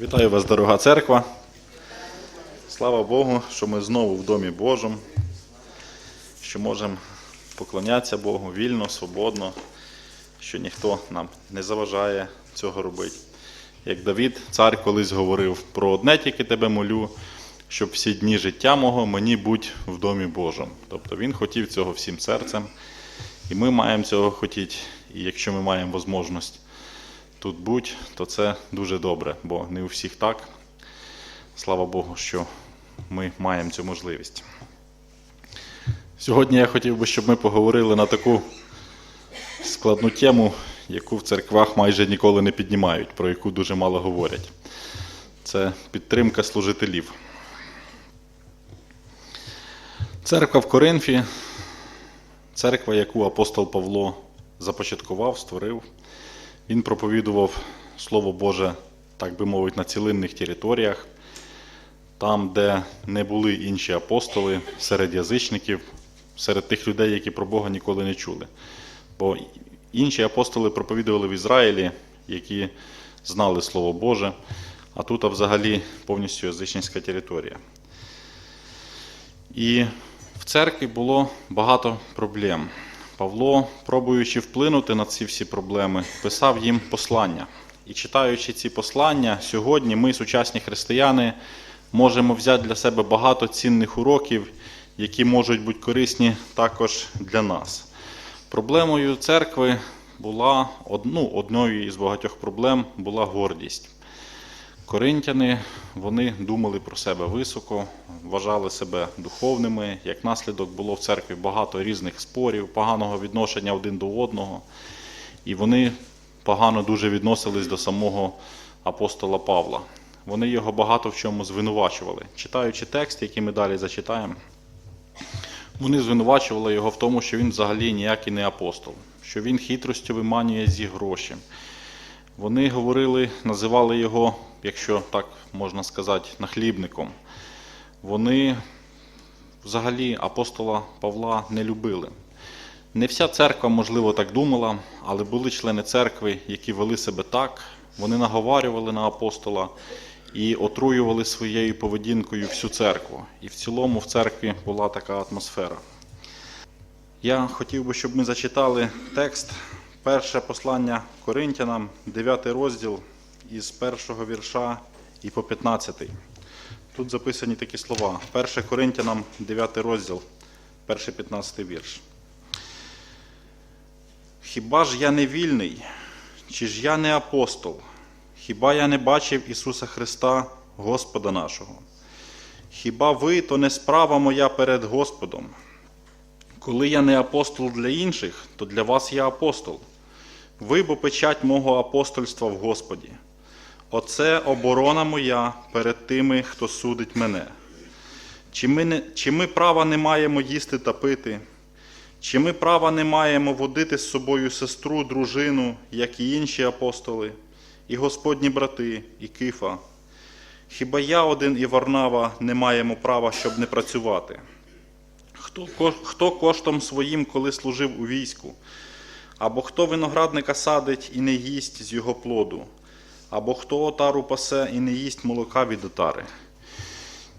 Вітаю вас, дорога церква. Слава Богу, що ми знову в Домі Божому, що можемо поклонятися Богу вільно, свободно, що ніхто нам не заважає цього робити. Як Давід, цар колись говорив, про одне тільки тебе молю, щоб всі дні життя мого мені будь в домі Божому. Тобто він хотів цього всім серцем, і ми маємо цього хотіти. І якщо ми маємо можливість тут будь, то це дуже добре, бо не у всіх так. Слава Богу, що ми маємо цю можливість. Сьогодні я хотів би, щоб ми поговорили на таку складну тему, яку в церквах майже ніколи не піднімають, про яку дуже мало говорять. Це підтримка служителів. Церква в Коринфі, церква, яку апостол Павло започаткував, створив. Він проповідував Слово Боже, так би мовити, на цілинних територіях, там, де не були інші апостоли, серед язичників, серед тих людей, які про Бога ніколи не чули. Бо інші апостоли проповідували в Ізраїлі, які знали Слово Боже, а тут а взагалі повністю язичницька територія. І в церкві було багато проблем. Павло, пробуючи вплинути на ці всі проблеми, писав їм послання. І читаючи ці послання, сьогодні ми, сучасні християни, можемо взяти для себе багато цінних уроків, які можуть бути корисні також для нас. Проблемою церкви була ну, одною із багатьох проблем була гордість. Коринтяни вони думали про себе високо, вважали себе духовними. Як наслідок було в церкві багато різних спорів, поганого відношення один до одного. І вони погано дуже відносились до самого апостола Павла. Вони його багато в чому звинувачували. Читаючи текст, який ми далі зачитаємо, вони звинувачували його в тому, що він взагалі ніякий не апостол, що він хитростю виманює зі гроші. Вони говорили, називали його, якщо так можна сказати, нахлібником. Вони взагалі апостола Павла не любили. Не вся церква, можливо, так думала, але були члени церкви, які вели себе так, вони наговарювали на апостола і отруювали своєю поведінкою всю церкву. І в цілому в церкві була така атмосфера. Я хотів би, щоб ми зачитали текст. Перше послання Коринтянам, 9 розділ із першого вірша і по 15. Тут записані такі слова. 1 Коринтянам, 9 розділ, перший 15 вірш. Хіба ж я не вільний, чи ж я не апостол? Хіба я не бачив Ісуса Христа, Господа нашого? Хіба ви, то не справа моя перед Господом? Коли я не апостол для інших, то для вас я апостол. Ви бо печать мого апостольства в Господі. Оце оборона моя перед тими, хто судить мене. Чи ми, не, чи ми права не маємо їсти та пити? Чи ми права не маємо водити з собою сестру, дружину, як і інші апостоли, і Господні брати, і Кифа? Хіба я один і Варнава не маємо права, щоб не працювати? Хто, хто коштом своїм, коли служив у війську? Або хто виноградника садить і не їсть з його плоду, або хто отару пасе і не їсть молока від отари.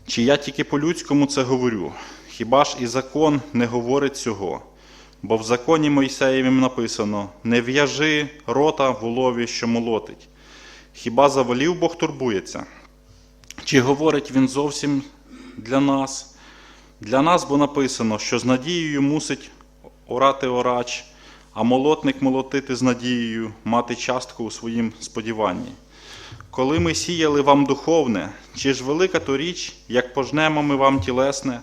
Чи я тільки по-людському це говорю? Хіба ж і закон не говорить цього? Бо в законі Мойсеєвім написано: не в'яжи рота волові, що молотить. Хіба заволів Бог турбується? Чи говорить він зовсім для нас? Для нас бо написано, що з надією мусить оратиорач, а молотник молотити з надією, мати частку у своїм сподіванні. Коли ми сіяли вам духовне, чи ж велика то річ, як пожнемо ми вам тілесне?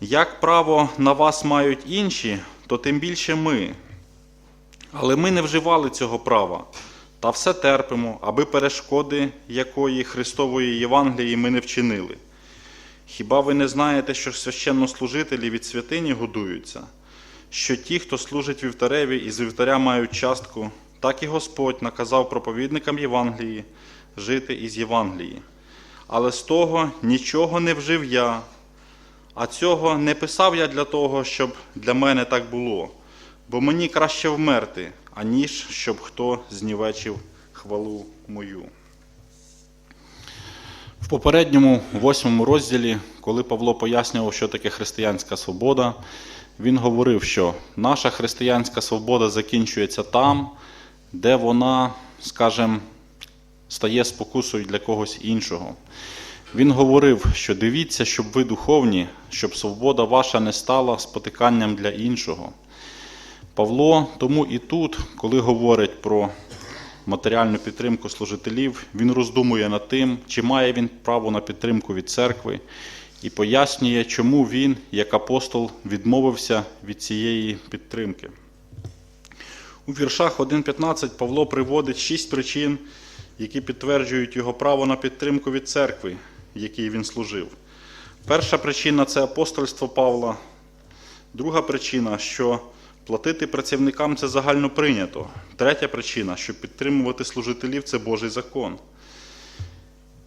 Як право на вас мають інші, то тим більше ми. Але ми не вживали цього права, та все терпимо, аби перешкоди якої Христової Євангелії ми не вчинили. Хіба ви не знаєте, що священнослужителі від святині годуються? Що ті, хто служить вівтареві і з вівтаря мають частку, так і Господь наказав проповідникам Євангелії жити із Євангелії. Але з того нічого не вжив я, а цього не писав я для того, щоб для мене так було, бо мені краще вмерти, аніж щоб хто знівечив хвалу мою. В попередньому восьмому розділі, коли Павло пояснював, що таке християнська свобода, він говорив, що наша християнська свобода закінчується там, де вона, скажімо, стає спокусою для когось іншого. Він говорив, що дивіться, щоб ви духовні, щоб свобода ваша не стала спотиканням для іншого. Павло тому і тут, коли говорить про матеріальну підтримку служителів, він роздумує над тим, чи має він право на підтримку від церкви, і пояснює, чому він, як апостол, відмовився від цієї підтримки. У віршах 1.15 Павло приводить шість причин, які підтверджують його право на підтримку від церкви, якій він служив. Перша причина це апостольство Павла. Друга причина, що платити працівникам це загально прийнято. Третя причина, що підтримувати служителів це Божий закон.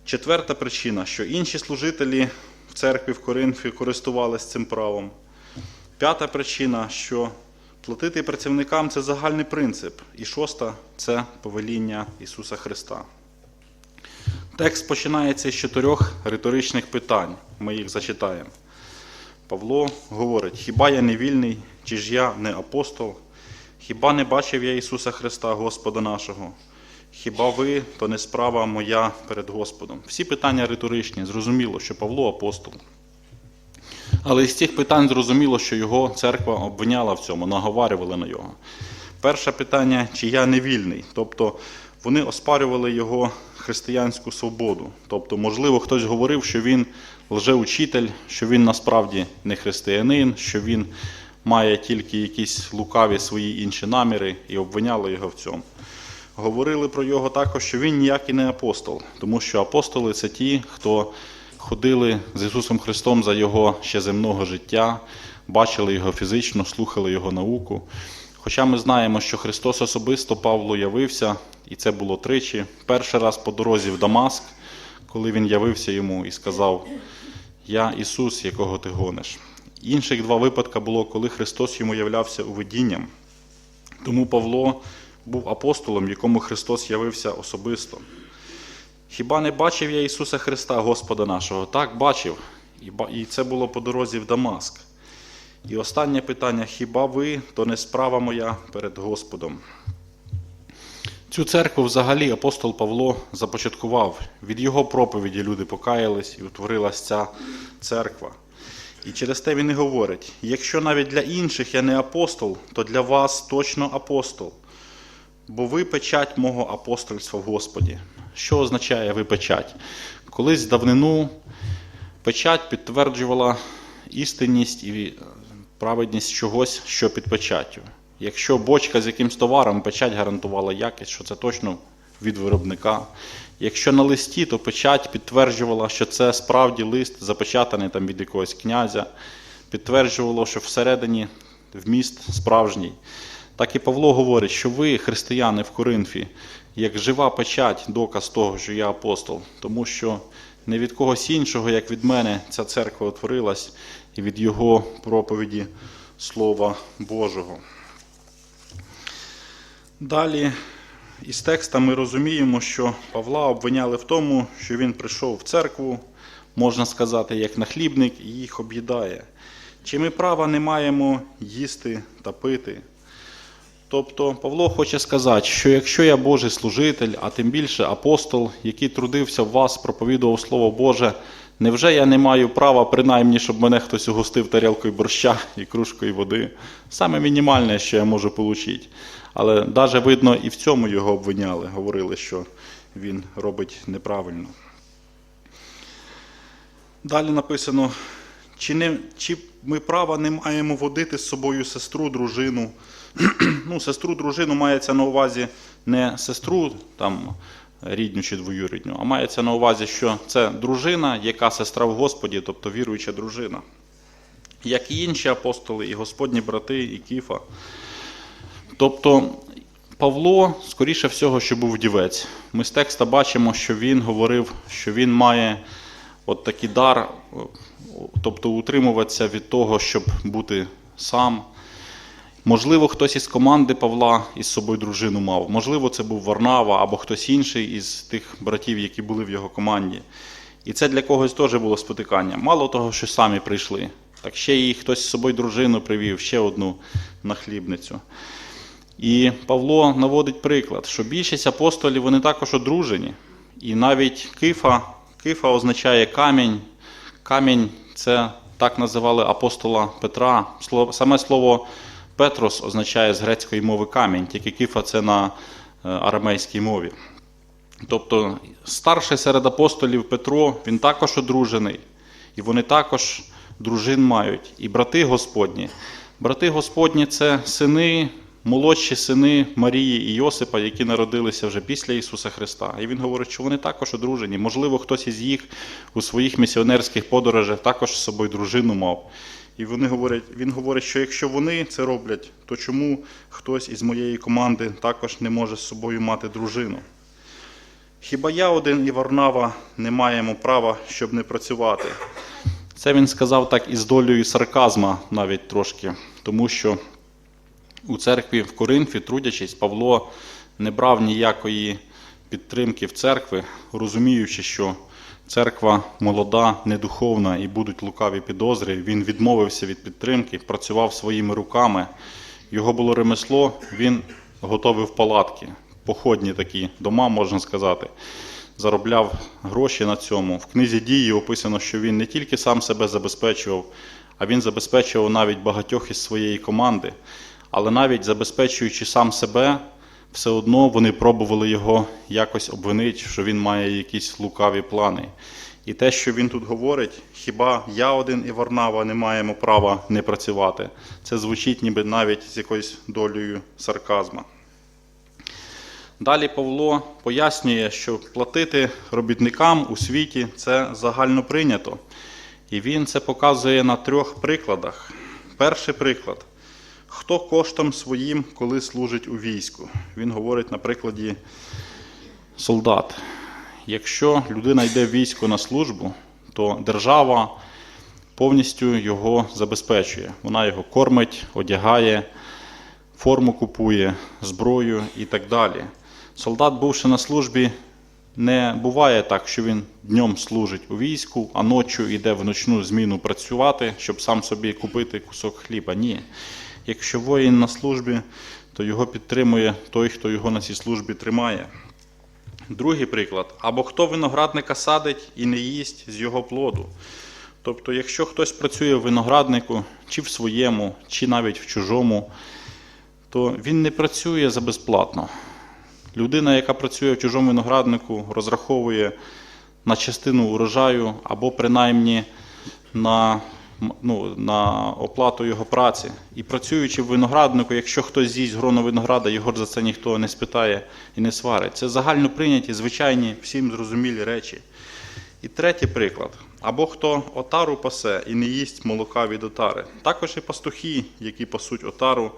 Четверта причина, що інші служителі церкві в Коринфі користувалися цим правом. П'ята причина, що платити працівникам це загальний принцип. І шоста це повеління Ісуса Христа. Текст починається з чотирьох риторичних питань. Ми їх зачитаємо. Павло говорить: Хіба я не вільний, чи ж я не апостол? Хіба не бачив я Ісуса Христа, Господа нашого? Хіба ви, то не справа моя перед Господом? Всі питання риторичні, зрозуміло, що Павло апостол. Але із цих питань зрозуміло, що його церква обвиняла в цьому, наговарювали на нього. Перше питання, чи я не вільний? Тобто вони оспарювали його християнську свободу. Тобто, можливо, хтось говорив, що він лжеучитель, що він насправді не християнин, що він має тільки якісь лукаві свої інші наміри і обвиняли його в цьому. Говорили про його також, що він ніякий не апостол, тому що апостоли це ті, хто ходили з Ісусом Христом за Його ще земного життя, бачили Його фізично, слухали Його науку. Хоча ми знаємо, що Христос особисто Павлу явився, і це було тричі. Перший раз по дорозі в Дамаск, коли він явився йому і сказав: Я Ісус, якого ти гониш. Інших два випадки було, коли Христос йому являвся у видінням. Тому Павло був апостолом, якому Христос явився особисто. Хіба не бачив я Ісуса Христа, Господа нашого? Так, бачив. І це було по дорозі в Дамаск. І останнє питання: хіба ви, то не справа моя перед Господом? Цю церкву взагалі апостол Павло започаткував. Від його проповіді люди покаялись і утворилась ця церква. І через те він і говорить: якщо навіть для інших я не апостол, то для вас точно апостол. Бо ви печать мого апостольства в Господі. Що означає ви печать? Колись давнину печать підтверджувала істинність і праведність чогось, що під печаттю. Якщо бочка з якимсь товаром, печать гарантувала якість, що це точно від виробника. Якщо на листі, то печать підтверджувала, що це справді лист, запечатаний там від якогось князя, підтверджувало, що всередині вміст справжній. Так і Павло говорить, що ви, християни в Коринфі, як жива печать, доказ того, що я апостол, тому що не від когось іншого, як від мене, ця церква утворилась, і від його проповіді Слова Божого. Далі із текста ми розуміємо, що Павла обвиняли в тому, що він прийшов в церкву, можна сказати, як нахлібник, і їх об'їдає. Чи ми права не маємо їсти та пити? Тобто Павло хоче сказати, що якщо я Божий служитель, а тим більше апостол, який трудився в вас, проповідував Слово Боже, невже я не маю права, принаймні, щоб мене хтось угостив тарілкою борща і кружкою води? Саме мінімальне, що я можу отримати. Але навіть видно, і в цьому його обвиняли, говорили, що він робить неправильно. Далі написано, чи, не, чи ми права не маємо водити з собою сестру, дружину. ну, сестру, дружину мається на увазі не сестру там, рідню чи двоюрідню, а мається на увазі, що це дружина, яка сестра в Господі, тобто віруюча дружина. Як і інші апостоли, і Господні брати, і Кіфа. Тобто Павло, скоріше всього, що був дівець. Ми з текста бачимо, що він говорив, що він має от такий дар, тобто утримуватися від того, щоб бути сам. Можливо, хтось із команди Павла із собою дружину мав. Можливо, це був Варнава або хтось інший із тих братів, які були в його команді. І це для когось теж було спотикання. Мало того, що самі прийшли, так ще й хтось з собою дружину привів, ще одну нахлібницю. І Павло наводить приклад, що більшість апостолів вони також одружені. І навіть кифа, кифа означає камінь. Камінь це так називали апостола Петра. Саме слово Петрос означає з грецької мови камінь, тільки кифа це на е, арамейській мові. Тобто старший серед апостолів Петро, він також одружений, і вони також дружин мають. І брати Господні. Брати Господні це сини, молодші сини Марії і Йосипа, які народилися вже після Ісуса Христа. І він говорить, що вони також одружені. Можливо, хтось із їх у своїх місіонерських подорожах також з собою дружину мав. І вони говорять, він говорить, що якщо вони це роблять, то чому хтось із моєї команди також не може з собою мати дружину? Хіба я один і Варнава не маємо права, щоб не працювати? Це він сказав так із долею сарказма навіть трошки, тому що у церкві в Коринфі, трудячись, Павло не брав ніякої підтримки в церкви, розуміючи, що церква молода, недуховна і будуть лукаві підозри. Він відмовився від підтримки, працював своїми руками. Його було ремесло, він готовив палатки, походні такі дома, можна сказати. Заробляв гроші на цьому. В книзі дії описано, що він не тільки сам себе забезпечував, а він забезпечував навіть багатьох із своєї команди. Але навіть забезпечуючи сам себе, все одно вони пробували його якось обвинити, що він має якісь лукаві плани. І те, що він тут говорить, хіба я один і Варнава не маємо права не працювати, це звучить ніби навіть з якоюсь долею сарказма. Далі Павло пояснює, що платити робітникам у світі це загально прийнято. І він це показує на трьох прикладах. Перший приклад. Хто коштом своїм, коли служить у війську? Він говорить на прикладі солдат. Якщо людина йде в військо на службу, то держава повністю його забезпечує. Вона його кормить, одягає, форму купує, зброю і так далі. Солдат, бувши на службі, не буває так, що він днем служить у війську, а ночі йде в ночну зміну працювати, щоб сам собі купити кусок хліба. Ні. Якщо воїн на службі, то його підтримує той, хто його на цій службі тримає. Другий приклад: або хто виноградника садить і не їсть з його плоду. Тобто, якщо хтось працює в винограднику, чи в своєму, чи навіть в чужому, то він не працює за безплатно. Людина, яка працює в чужому винограднику, розраховує на частину урожаю або принаймні на, ну, на оплату його праці. І працюючи в винограднику, якщо хтось з'їсть гроно винограда, його за це ніхто не спитає і не сварить. Це загально прийняті, звичайні, всім зрозумілі речі. І третій приклад. Або хто отару пасе і не їсть молока від отари. Також і пастухи, які пасуть отару,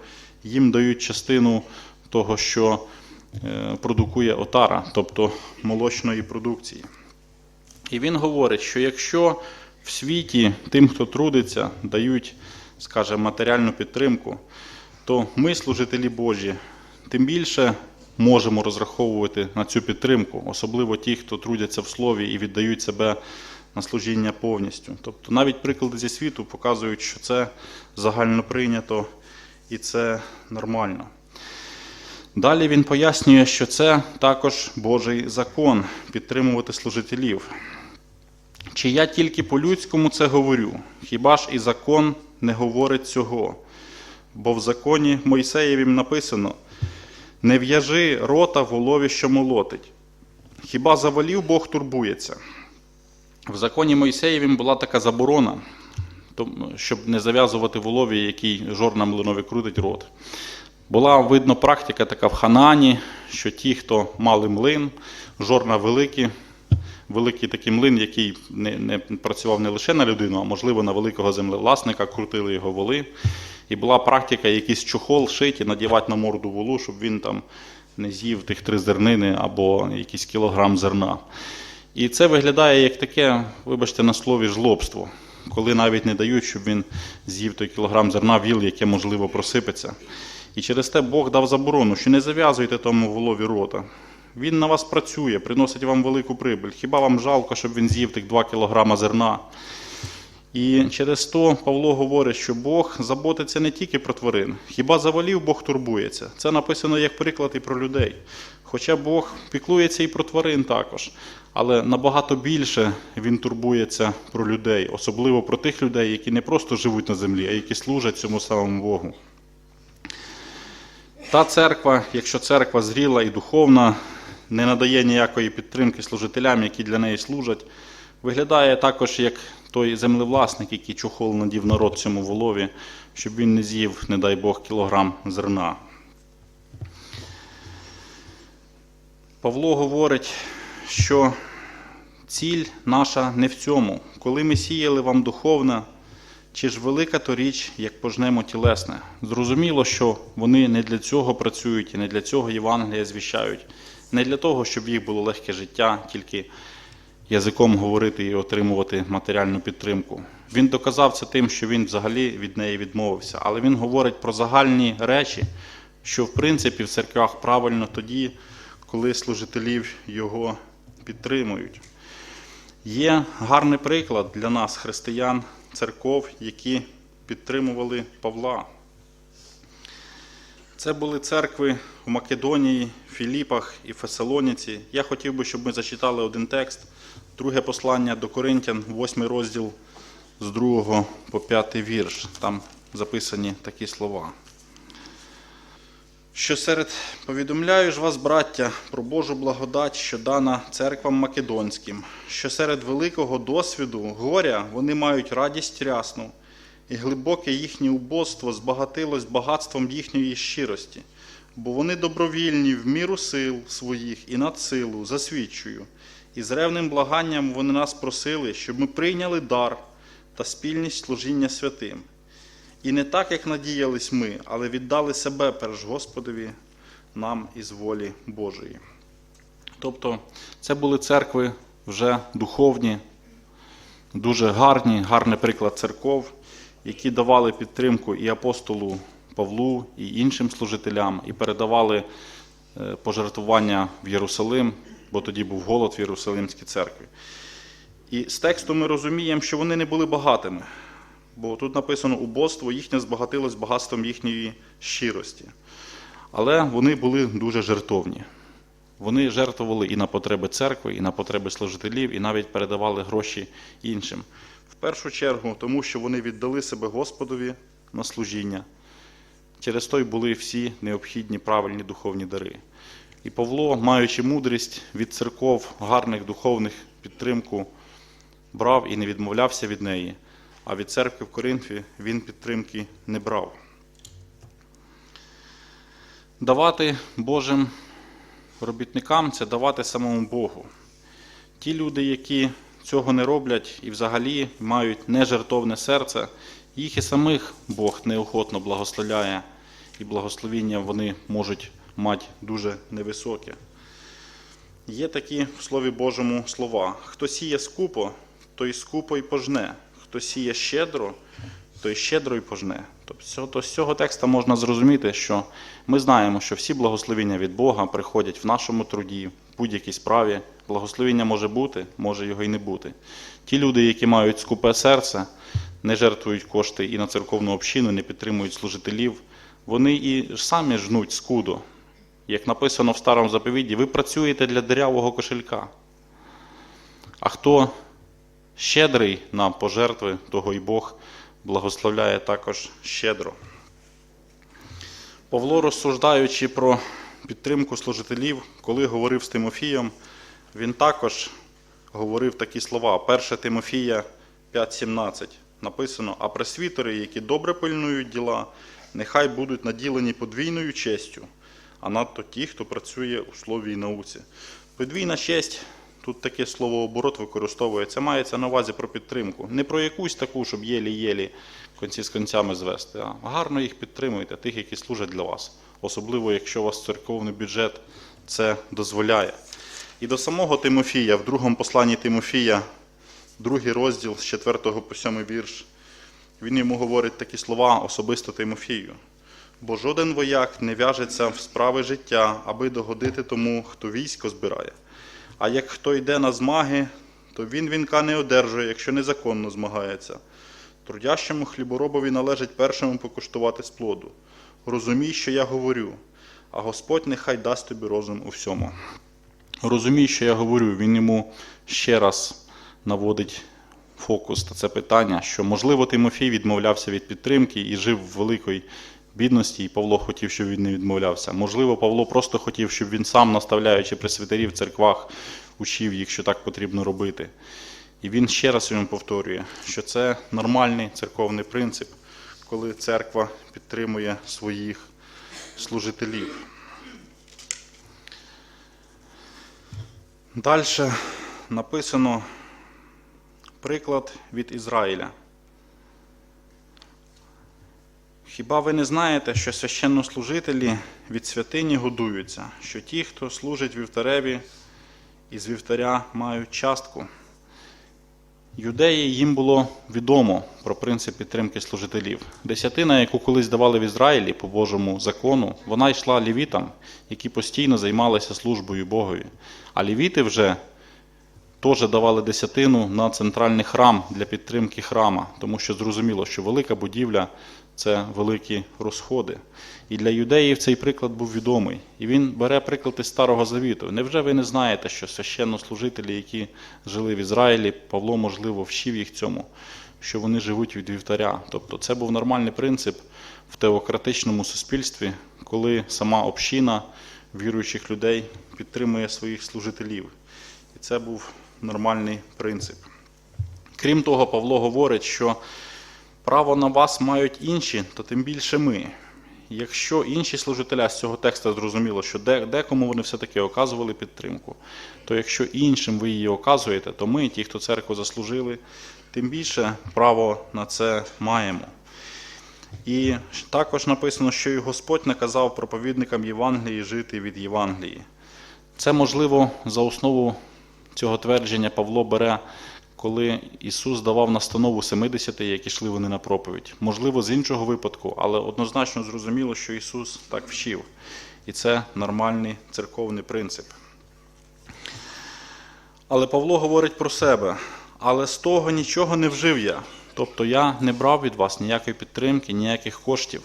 їм дають частину того, що е, продукує отара, тобто молочної продукції. І він говорить, що якщо в світі тим, хто трудиться, дають, скажімо, матеріальну підтримку, то ми, служителі Божі, тим більше можемо розраховувати на цю підтримку, особливо ті, хто трудяться в слові і віддають себе на служіння повністю. Тобто навіть приклади зі світу показують, що це загально прийнято і це нормально. Далі він пояснює, що це також Божий закон підтримувати служителів. Чи я тільки по-людському це говорю? Хіба ж і закон не говорить цього? Бо в законі Мойсеєвім написано: не в'яжи рота волові, що молотить. Хіба за волів Бог турбується? В законі Мойсеєвім була така заборона, щоб не зав'язувати волові, який жор на млинові крутить рот. Була видно практика така в Ханані, що ті, хто мали млин, жорна великі, великий такий млин, який не, не працював не лише на людину, а можливо на великого землевласника, крутили його воли. І була практика якийсь чохол шити, надівати на морду волу, щоб він там не з'їв тих три зернини або якийсь кілограм зерна. І це виглядає як таке, вибачте, на слові жлобство, коли навіть не дають, щоб він з'їв той кілограм зерна віл, яке можливо просипеться. І через те Бог дав заборону, що не зав'язуйте тому волові рота. Він на вас працює, приносить вам велику прибиль. Хіба вам жалко, щоб він з'їв тих 2 кілограма зерна? І через то Павло говорить, що Бог заботиться не тільки про тварин. Хіба завалів Бог турбується? Це написано як приклад і про людей. Хоча Бог піклується і про тварин також, але набагато більше він турбується про людей, особливо про тих людей, які не просто живуть на землі, а які служать цьому самому Богу. Та церква, якщо церква зріла і духовна, не надає ніякої підтримки служителям, які для неї служать, виглядає також як той землевласник, який чухол надів народ цьому волові, щоб він не з'їв, не дай Бог, кілограм зерна. Павло говорить, що ціль наша не в цьому. Коли ми сіяли вам духовне, чи ж велика то річ, як пожнемо тілесне? Зрозуміло, що вони не для цього працюють і не для цього Євангелія звіщають, не для того, щоб їх було легке життя, тільки язиком говорити і отримувати матеріальну підтримку. Він доказав це тим, що він взагалі від неї відмовився. Але він говорить про загальні речі, що в принципі в церквах правильно тоді, коли служителів його підтримують. Є гарний приклад для нас, християн, церков, які підтримували Павла. Це були церкви в Македонії, Філіпах і Фесалоніці. Я хотів би, щоб ми зачитали один текст, друге послання до Коринтян, 8 розділ з 2 по 5 вірш. Там записані такі слова. Що серед повідомляю ж вас, браття, про Божу благодать, що дана церквам македонським, що серед великого досвіду горя вони мають радість рясну, і глибоке їхнє убоство збагатилось багатством їхньої щирості, бо вони добровільні в міру сил своїх і над силу засвідчую. І з ревним благанням вони нас просили, щоб ми прийняли дар та спільність служіння святим. І не так, як надіялись ми, але віддали себе перш Господові нам із волі Божої. Тобто, це були церкви вже духовні, дуже гарні, гарний приклад церков, які давали підтримку і апостолу Павлу, і іншим служителям, і передавали е, пожертвування в Єрусалим, бо тоді був голод в Єрусалимській церкві. І з тексту ми розуміємо, що вони не були багатими. Бо тут написано убоство їхнє збагатилось багатством їхньої щирості. Але вони були дуже жертовні. Вони жертвували і на потреби церкви, і на потреби служителів, і навіть передавали гроші іншим. В першу чергу, тому що вони віддали себе Господові на служіння. Через то й були всі необхідні правильні духовні дари. І Павло, маючи мудрість від церков, гарних духовних підтримку, брав і не відмовлявся від неї а від церкви в Коринфі він підтримки не брав. Давати Божим робітникам це давати самому Богу. Ті люди, які цього не роблять і взагалі мають нежертовне серце, їх і самих Бог неохотно благословляє, і благословіння вони можуть мати дуже невисоке. Є такі в Слові Божому слова: хто сіє скупо, той скупо й пожне хто сіє щедро, той щедро й пожне. Тобто з цього текста можна зрозуміти, що ми знаємо, що всі благословіння від Бога приходять в нашому труді, в будь-якій справі. Благословіння може бути, може його і не бути. Ті люди, які мають скупе серце, не жертвують кошти і на церковну общину, не підтримують служителів, вони і самі жнуть скудо. Як написано в старому заповіді, ви працюєте для дирявого кошелька. А хто щедрий на пожертви, того і Бог благословляє також щедро. Павло, розсуждаючи про підтримку служителів, коли говорив з Тимофієм, він також говорив такі слова. 1 Тимофія 5,17 написано: А пресвітери, які добре пильнують діла, нехай будуть наділені подвійною честю, а надто ті, хто працює у слові і науці. Подвійна честь Тут таке слово оборот використовується, мається на увазі про підтримку. Не про якусь таку, щоб єлі-єлі конці з концями звести, а гарно їх підтримуйте, тих, які служать для вас. Особливо, якщо у вас церковний бюджет це дозволяє. І до самого Тимофія, в другому посланні Тимофія, другий розділ з 4 по 7 вірш, він йому говорить такі слова особисто Тимофію. Бо жоден вояк не в'яжеться в справи життя, аби догодити тому, хто військо збирає. А як хто йде на змаги, то він вінка не одержує, якщо незаконно змагається. Трудящому хліборобові належить першому покуштувати з плоду. Розумій, що я говорю, а Господь нехай дасть тобі розум у всьому. Розумій, що я говорю, він йому ще раз наводить фокус на це питання, що, можливо, Тимофій відмовлявся від підтримки і жив в великій бідності, і Павло хотів, щоб він не відмовлявся. Можливо, Павло просто хотів, щоб він сам, наставляючи пресвітерів в церквах, учив їх, що так потрібно робити. І він ще раз йому повторює, що це нормальний церковний принцип, коли церква підтримує своїх служителів. Далі написано приклад від Ізраїля. Хіба ви не знаєте, що священнослужителі від святині годуються, що ті, хто служить вівтареві, із вівтаря мають частку? Юдеї їм було відомо про принцип підтримки служителів. Десятина, яку колись давали в Ізраїлі по Божому закону, вона йшла лівітам, які постійно займалися службою Богові. А лівіти вже теж давали десятину на центральний храм для підтримки храма, тому що зрозуміло, що велика будівля це великі розходи. І для юдеїв цей приклад був відомий. І він бере приклад із Старого Завіту. Невже ви не знаєте, що священнослужителі, які жили в Ізраїлі, Павло, можливо, вчив їх цьому, що вони живуть від вівтаря. Тобто це був нормальний принцип в теократичному суспільстві, коли сама община віруючих людей підтримує своїх служителів. І це був нормальний принцип. Крім того, Павло говорить, що право на вас мають інші, то тим більше ми. Якщо інші служителя з цього текста зрозуміло, що декому вони все-таки оказували підтримку, то якщо іншим ви її оказуєте, то ми, ті, хто церкву заслужили, тим більше право на це маємо. І також написано, що і Господь наказав проповідникам Євангелії жити від Євангелії. Це можливо за основу цього твердження Павло бере, коли Ісус давав настанову 70, які йшли вони на проповідь. Можливо, з іншого випадку, але однозначно зрозуміло, що Ісус так вчив. І це нормальний церковний принцип. Але Павло говорить про себе. Але з того нічого не вжив я. Тобто я не брав від вас ніякої підтримки, ніяких коштів.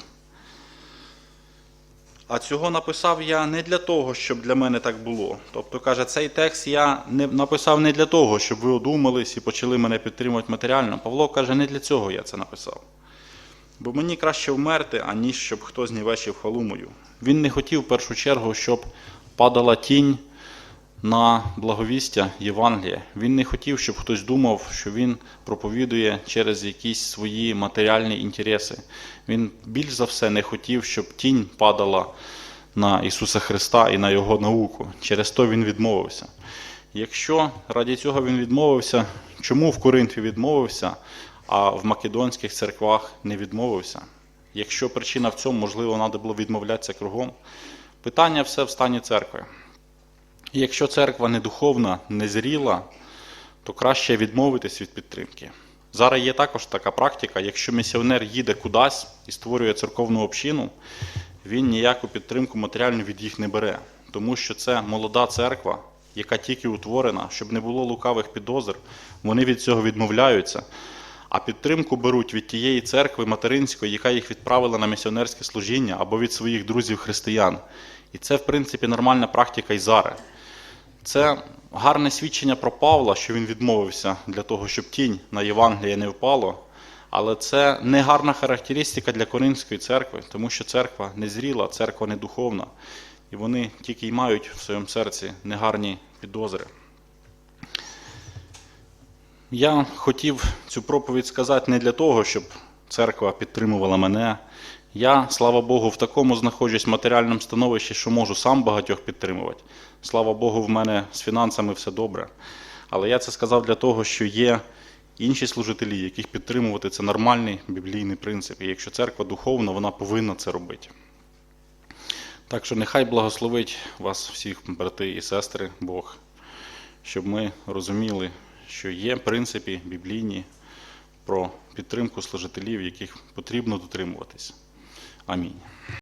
А цього написав я не для того, щоб для мене так було. Тобто, каже, цей текст я не написав не для того, щоб ви одумались і почали мене підтримувати матеріально. Павло каже, не для цього я це написав. Бо мені краще вмерти, аніж щоб хто знівечив хвалу мою. Він не хотів в першу чергу, щоб падала тінь на благовістя Євангелія. Він не хотів, щоб хтось думав, що він проповідує через якісь свої матеріальні інтереси. Він більш за все не хотів, щоб тінь падала на Ісуса Христа і на Його науку. Через то він відмовився. Якщо раді цього він відмовився, чому в Коринфі відмовився, а в македонських церквах не відмовився? Якщо причина в цьому, можливо, треба було відмовлятися кругом. Питання все в стані церкви. І якщо церква не духовна, не зріла, то краще відмовитись від підтримки. Зараз є також така практика, якщо місіонер їде кудись і створює церковну общину, він ніяку підтримку матеріальну від їх не бере, тому що це молода церква, яка тільки утворена, щоб не було лукавих підозр, вони від цього відмовляються. А підтримку беруть від тієї церкви материнської, яка їх відправила на місіонерське служіння, або від своїх друзів християн. І це, в принципі, нормальна практика і зараз. Це гарне свідчення про Павла, що він відмовився для того, щоб тінь на Євангеліє не впало. Але це не гарна характеристика для Коринської церкви, тому що церква не зріла, церква не духовна. І вони тільки й мають в своєму серці негарні підозри. Я хотів цю проповідь сказати не для того, щоб церква підтримувала мене. Я, слава Богу, в такому знаходжусь матеріальному становищі, що можу сам багатьох підтримувати. Слава Богу, в мене з фінансами все добре. Але я це сказав для того, що є інші служителі, яких підтримувати це нормальний біблійний принцип. І якщо церква духовна, вона повинна це робити. Так що нехай благословить вас всіх, брати і сестри, Бог, щоб ми розуміли, що є принципи біблійні про підтримку служителів, яких потрібно дотримуватись. Амінь.